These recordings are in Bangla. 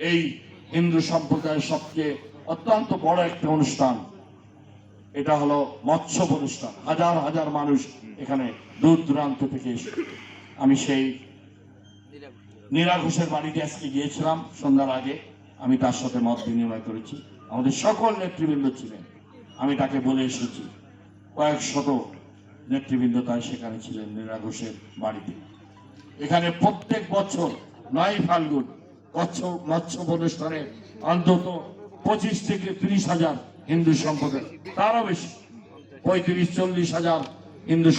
এই হিন্দু সম্প্রদায়ের সবচেয়ে অত্যন্ত বড় একটা অনুষ্ঠান। এটা হলো মৎস্য অনুষ্ঠান। হাজার হাজার মানুষ এখানে দূর দূরান্ত থেকে এসে। আমি সেই নীরা ঘোষের বাড়িতে আজকে গিয়েছিলাম সন্ধ্যার আগে। আমি তার সাথে মত বিনিময় করেছি। আমাদের সকল নেতৃবৃন্দ ছিলেন। আমি তাকে বলে এসেছি। কয়েক শত নেতৃবৃন্দ তাই সেখানে ছিলেন নীরা ঘোষের বাড়িতে। এখানে প্রত্যেক বছর নয় ফাল্গুন অন্তত পঁচিশ থেকে তিরিশ হাজার হিন্দু তারও বেশি। পঁয়ত্রিশ, চল্লিশ হাজার হিন্দু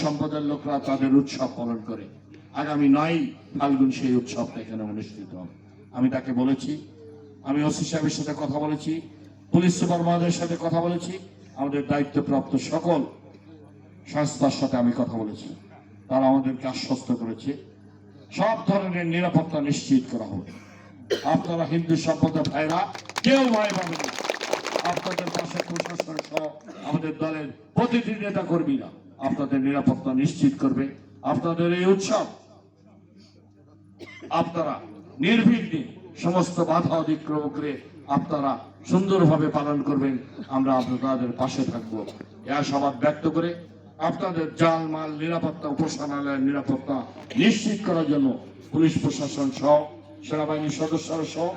লোকরা তাদের উৎসব পালন করে। আগামী নয় ফাল্গুন সেই উৎসবটা এখানে অনুষ্ঠিত হবে। আমি তাকে বলেছি, আমি ওসি সাহেবের সাথে কথা বলেছি, পুলিশ সুপার মহোদয়ের সাথে কথা বলেছি, আমাদের দায়িত্বপ্রাপ্ত সকল সংস্থার সাথে আমি কথা বলেছি। তারা আমাদেরকে আশ্বস্ত করেছে। সব ধরনের নিরাপত্তা নিশ্চিত করা হবে আপনারা হিন্দু সম্প্রদায় ভাইরা, কেউ ভয় পাবেন না। আপনাদের পাশে প্রশাসন সহ আমাদের দলের প্রতিটি নেতা কর্মীরা আপনাদের নিরাপত্তা নিশ্চিত করবে। আপনাদের এই উৎসব, আপনারা নির্বিঘ্নে সমস্ত বাধা অতিক্রম করে আপনারা সুন্দরভাবে পালন করবেন। আমরা আপনাদের পাশে থাকব। আশাবাদ ব্যক্ত করে আপনাদের জাল মাল নিরাপত্তা উপাসনালয়ের নিরাপত্তা নিশ্চিত করার জন্য পুলিশ প্রশাসন সহ সেনাবাহিনীর সদস্যরা সহ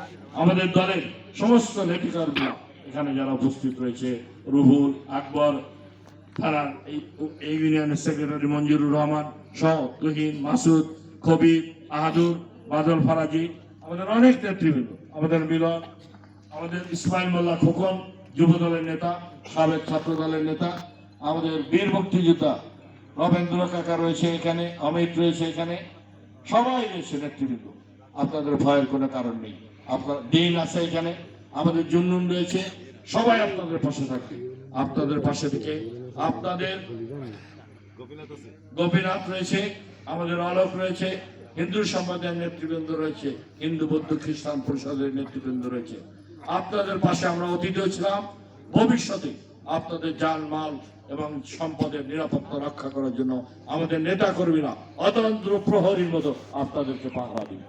আমাদের দলের সমস্ত নেতিকর্মীরা এখানে যারা উপস্থিত রয়েছে, রুহুল আকবর, থানার এই ইউনিয়নের সেক্রেটারি মঞ্জুরুর রহমান সহ তুহিন, মাসুদ কবির আহাদুর, বাদল ফারাজি, আমাদের অনেক নেতৃবৃন্দ, আমাদের মিলন, আমাদের ইসমাইল মোল্লা খোকন যুব দলের নেতা, সাবেক ছাত্র দলের নেতা, আমাদের বীর মুক্তিযোদ্ধা রবেন্দ্র কাকা রয়েছে এখানে, অমিত রয়েছে এখানে, সবাই রয়েছে নেতৃবৃন্দ। আপনাদের ভয়ের কোনো কারণ নেই। আপনার দিন আছে এখানে, আমাদের জুন্নুন রয়েছে, সবাই আপনাদের পাশে থাকবে। আপনাদের পাশে থেকে আপনাদের গোপীনাথ রয়েছে, আমাদের আলোক রয়েছে, হিন্দু সম্প্রদায়ের নেতৃবৃন্দ রয়েছে, হিন্দু, বৌদ্ধ, খ্রিস্টান পরিষদের নেতৃবৃন্দ রয়েছে। আপনাদের পাশে আমরা অতীতেও ছিলাম, ভবিষ্যতে আপনাদের জান মাল এবং সম্পদের নিরাপত্তা রক্ষা করার জন্য আমাদের নেতা কর্মীরা অতন্ত্র প্রহরীর মতো আপনাদেরকে পাহারা দিবে।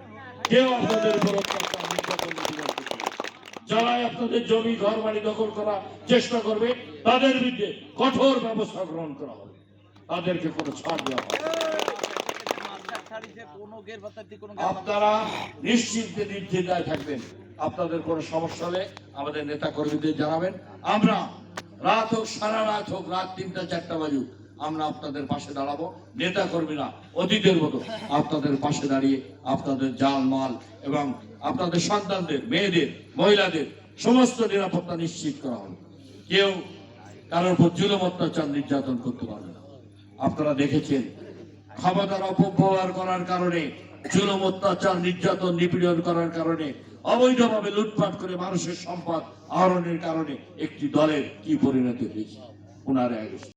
কেউ আপনাদের উপর অত্যাচার নির্যাতন নিপীড়ন করবে না। যারা আপনাদের জমি ঘর বাড়ি দখল চেষ্টা করবে, তাদের বিরুদ্ধে কঠোর ব্যবস্থা গ্রহণ করা হবে। তাদেরকে কোনো ছাড় দেওয়া হবে আপনারা নিশ্চিন্তে নির্দ্বিধায় থাকবেন। আপনাদের কোনো সমস্যা হলে আমাদের নেতা কর্মীদের জানাবেন। আমরা রাত হোক, সারা রাত হোক, রাত তিনটা, চারটা বাজুক। আমরা আপনাদের পাশে দাঁড়াবো। নেতা কর্মীরা অতীতের মতো আপনাদের পাশে দাঁড়িয়ে আপনাদের জাল মাল এবং আপনাদের সন্তানদের, মেয়েদের, মহিলাদের সমস্ত নিরাপত্তা নিশ্চিত করা হবে। কেউ কারোর উপর জুলম, অত্যাচার, নির্যাতন করতে পারবে না। আপনারা দেখেছেন, ক্ষমতার অপব্যবহার করার কারণে, জুলুম, অত্যাচার, নির্যাতন, নিপীড়ন করার কারণে, অবৈধভাবে লুটপাট করে মানুষের সম্পদ আহরণের কারণে একটি দলের কি পরিণতি হয়েছে? ওনার